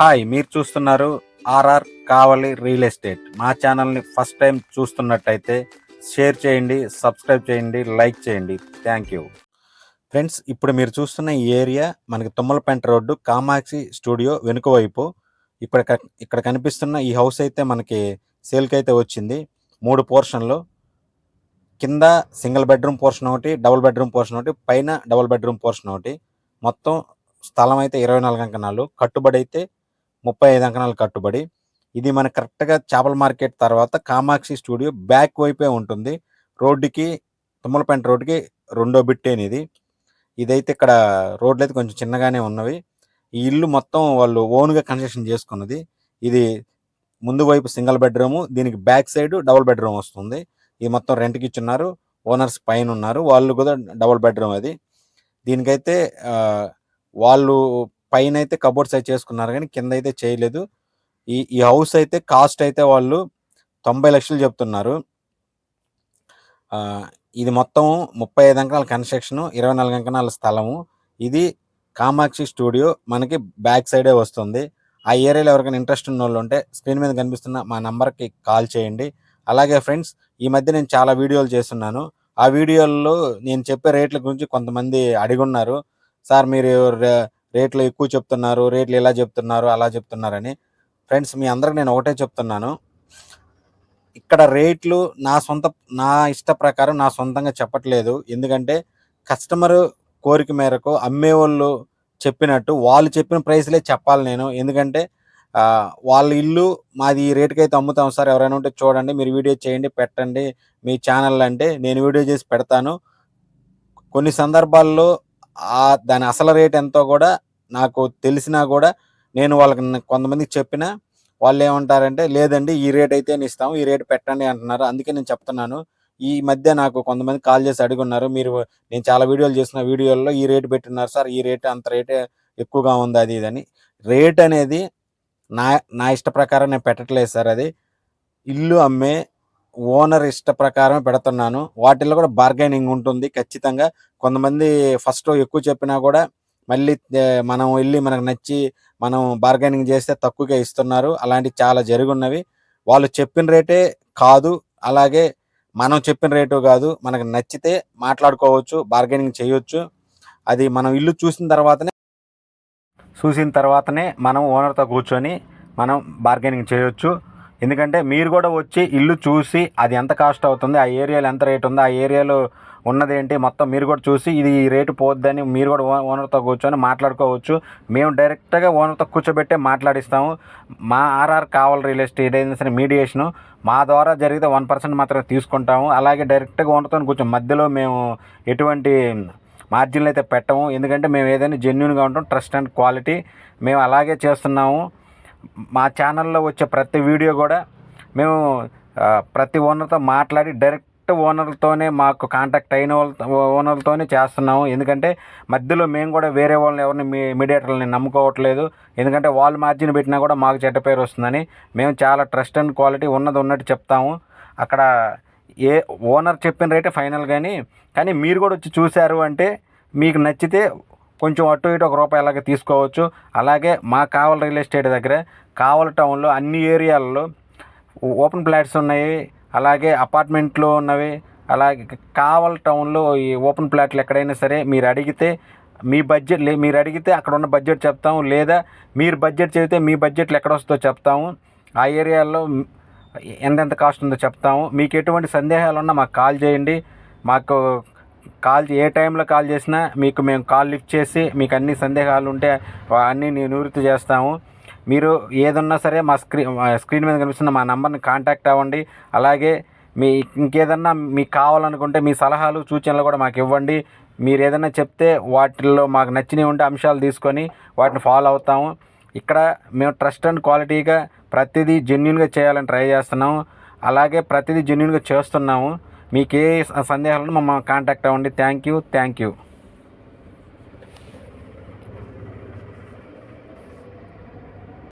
Hi మీరు చూస్తున్నారు RR కావలి real estate. మా ఛానల్ని ఫస్ట్ టైం చూస్తున్నట్టయితే షేర్ చేయండి సబ్స్క్రైబ్ చేయండి లైక్ చేయండి. Thank you. ఫ్రెండ్స్ ఇప్పుడు మీరు చూస్తున్న ఈ ఏరియా మనకి తుమ్మలపేంట రోడ్డు కామాక్షి స్టూడియో వెనుక వైపు. ఇక్కడ ఇక్కడ కనిపిస్తున్న ఈ హౌస్ అయితే మనకి సేల్కి అయితే వచ్చింది. మూడు పోర్షన్లు. కింద సింగిల్ బెడ్రూమ్ పోర్షన్ ఒకటి డబుల్ బెడ్రూమ్ పోర్షన్ ఒకటి పైన డబుల్ బెడ్రూమ్ పోర్షన్ ఒకటి. మొత్తం స్థలం అయితే ఇరవై నాలుగు అంకణాలు. కట్టుబడి అయితే ముప్పై ఐదు అంకణాలు కట్టుబడి ఇది మన కరెక్ట్గా చేపల మార్కెట్ తర్వాత కామాక్షి స్టూడియో బ్యాక్ వైపే ఉంటుంది. రోడ్డుకి తుమ్మలపేంట రోడ్డుకి రెండో బిట్టేని ఇది. ఇదైతే ఇక్కడ రోడ్లు అయితే కొంచెం చిన్నగానే ఉన్నవి. ఈ ఇల్లు మొత్తం వాళ్ళు ఓన్గా కన్స్ట్రక్షన్ చేసుకున్నది. ఇది ముందు వైపు సింగిల్ బెడ్రూమ్ దీనికి బ్యాక్ సైడ్ డబుల్ బెడ్రూమ్ వస్తుంది. ఇది మొత్తం రెంట్కి ఇచ్చున్నారు. ఓనర్స్ పైన ఉన్నారు. వాళ్ళు కూడా డబుల్ బెడ్రూమ్ అది. దీనికైతే వాళ్ళు పైన అయితే కబోర్డ్స్ అయితే చేసుకున్నారు కానీ కింద అయితే చేయలేదు. ఈ ఈ హౌస్ అయితే కాస్ట్ అయితే వాళ్ళు తొంభై లక్షలు చెప్తున్నారు. ఇది మొత్తం ముప్పై ఐదు అంకణాల కన్స్ట్రక్షన్ ఇరవై నాలుగు అంకణాల స్థలము. ఇది కామాక్షి స్టూడియో. మనకి బ్యాక్ సైడే వస్తుంది. ఆ ఏరియాలో ఎవరికైనా ఇంట్రెస్ట్ ఉన్న వాళ్ళు ఉంటే స్క్రీన్ మీద కనిపిస్తున్న మా నంబర్కి కాల్ చేయండి. అలాగే ఫ్రెండ్స్ ఈ మధ్య నేను చాలా వీడియోలు చేస్తున్నాను. ఆ వీడియోల్లో నేను చెప్పే రేట్ల గురించి కొంతమంది అడిగున్నారు. సార్ మీరు రేట్లు ఎక్కువ చెప్తున్నారు రేట్లు ఇలా చెప్తున్నారు అలా చెప్తున్నారని. ఫ్రెండ్స్ మీ అందరికి నేను ఒకటే చెప్తున్నాను. ఇక్కడ రేట్లు నా సొంత నా ఇష్ట ప్రకారం నా సొంతంగా చెప్పట్లేదు. ఎందుకంటే కస్టమర్ కోరిక మేరకు అమ్మేవాళ్ళు చెప్పినట్టు వాళ్ళు చెప్పిన ప్రైస్లే చెప్పాలి నేను. ఎందుకంటే వాళ్ళ ఇల్లు మాది ఈ రేటుకి అయితే అమ్ముతాం సార్. ఎవరైనా ఉంటే చూడండి మీరు వీడియో చేయండి పెట్టండి. మీ ఛానల్ అంటే నేను వీడియో చేసి పెడతాను. కొన్ని సందర్భాల్లో ఆ దాని అసలు రేట్ ఎంతో కూడా నాకు తెలిసినా కూడా నేను వాళ్ళకి కొంతమందికి చెప్పిన వాళ్ళు ఏమంటారంటే లేదండి ఈ రేట్ అయితే ఇస్తాము ఈ రేట్ పెట్టండి అంటున్నారు. అందుకే నేను చెప్తున్నాను. ఈ మధ్య నాకు కొంతమంది కాల్ చేసి అడుగున్నారు. మీరు నేను చాలా వీడియోలు చేసిన వీడియోల్లో ఈ రేట్ పెట్టున్నారు సార్ ఈ రేట్ అంత రేటే ఎక్కువగా ఉంది అది ఇది అని. రేట్ అనేది నా నా ఇష్ట ప్రకారం నేను పెట్టట్లేదు సార్ అది. ఇల్లు అమ్మే ఓనర్ ఇష్ట ప్రకారం పెడుతున్నాను. వాటిల్లో కూడా బార్గెనింగ్ ఉంటుంది. ఖచ్చితంగా కొంతమంది ఫస్ట్ ఎక్కువ చెప్పినా కూడా మళ్ళీ మనం వెళ్ళి మనకు నచ్చి మనం బార్గెనింగ్ చేస్తే తక్కువగా ఇస్తున్నారు. అలాంటివి చాలా జరుగున్నవి. వాళ్ళు చెప్పిన రేటే కాదు. అలాగే మనం చెప్పిన రేటు కాదు. మనకు నచ్చితే మాట్లాడుకోవచ్చు బార్గెనింగ్ చేయొచ్చు. అది మనం ఇల్లు చూసిన తర్వాతనే చూసిన తర్వాతనే మనం ఓనర్తో కూర్చొని మనం బార్గెనింగ్ చేయొచ్చు. ఎందుకంటే మీరు కూడా వచ్చి ఇల్లు చూసి అది ఎంత కాస్ట్ అవుతుంది ఆ ఏరియాలో ఎంత రేట్ ఉందో ఆ ఏరియాలో ఉన్నదేంటి మొత్తం మీరు కూడా చూసి ఇది ఈ రేటు పోద్దని మీరు కూడా ఓ- ఓనర్తో కూర్చొని మాట్లాడుకోవచ్చు. మేము డైరెక్ట్గా ఓనర్తో కూర్చోబెట్టే మాట్లాడిస్తాము. మా ఆర్ఆర్ కావాలి రియల్ ఎస్టేట్ ఏదైనా సరే మీడియేషను మా ద్వారా జరిగితే వన్ పర్సెంట్ మాత్రమే తీసుకుంటాము. అలాగే డైరెక్ట్గా ఓనర్తో కూర్చొని మధ్యలో మేము ఎటువంటి మార్జిన్లు అయితే పెట్టము. ఎందుకంటే మేము ఏదైనా జెన్యున్గా ఉంటాం ట్రస్ట్ అండ్ క్వాలిటీ మేము అలాగే చేస్తున్నాము. మా ఛానల్లో వచ్చే ప్రతి వీడియో కూడా మేము ప్రతి ఓనర్తో మాట్లాడి డైరెక్ట్ ఓనర్లతోనే మాకు కాంటాక్ట్ అయిన వాళ్ళతో ఓనర్లతోనే చేస్తున్నాము. ఎందుకంటే మధ్యలో మేము కూడా వేరే వాళ్ళని ఎవరిని మీ మీడియేటర్లని నమ్ముకోవట్లేదు. ఎందుకంటే వాళ్ళు మార్జిన్ పెట్టినా కూడా మాకు చెడ్డ పేరు వస్తుందని మేము చాలా ట్రస్ట్ అండ్ క్వాలిటీ ఉన్నది ఉన్నట్టు చెప్తాము. అక్కడ ఏ ఓనర్ చెప్పిన రేటే ఫైనల్ కానీ కానీ మీరు కూడా వచ్చి చూశారు అంటే మీకు నచ్చితే కొంచెం అటు ఇటు ఒక రూపాయి అలాగే తీసుకోవచ్చు. అలాగే మా కావల్ రియల్ ఎస్టేట్ దగ్గర కావల్ టౌన్లో అన్ని ఏరియాలలో ఓపెన్ ఫ్లాట్స్ ఉన్నాయి. అలాగే అపార్ట్మెంట్లు ఉన్నవి. అలాగే కావల్ టౌన్లో ఈ ఓపెన్ ఫ్లాట్లు ఎక్కడైనా సరే మీరు అడిగితే మీ బడ్జెట్ లే మీరు అడిగితే అక్కడ ఉన్న బడ్జెట్ చెప్తాము. లేదా మీరు బడ్జెట్ చెబితే మీ బడ్జెట్లు ఎక్కడ వస్తుందో చెప్తాము. ఆ ఏరియాలో ఎంతెంత కాస్ట్ ఉందో చెప్తాము. మీకు ఎటువంటి సందేహాలు ఉన్నా మాకు కాల్ చేయండి. మాకు కాల్ ఏ టైంలో కాల్ చేసినా మీకు మేము కాల్ లిఫ్ట్ చేసి మీకు అన్ని సందేహాలు ఉంటే అన్నీ నివృత్తి చేస్తాము. మీరు ఏదన్నా సరే మా స్క్రీన్ స్క్రీన్ మీద కనిపిస్తున్న మా నంబర్ని కాంటాక్ట్ అవ్వండి. అలాగే మీ ఇంకేదన్నా మీకు కావాలనుకుంటే మీ సలహాలు సూచనలు కూడా మాకు ఇవ్వండి. మీరు ఏదైనా చెప్తే వాటిల్లో మాకు నచ్చినవి ఉంటే అంశాలు తీసుకొని వాటిని ఫాలో అవుతాము. ఇక్కడ మేము ట్రస్ట్ అండ్ క్వాలిటీగా ప్రతిదీ జెన్యున్గా చేయాలని ట్రై చేస్తున్నాము. అలాగే ప్రతిదీ జెన్యున్గా చేస్తున్నాము. మీకు ఏ సందేహాలను మమ్మల్ని కాంటాక్ట్ అవ్వండి. Thank you thank you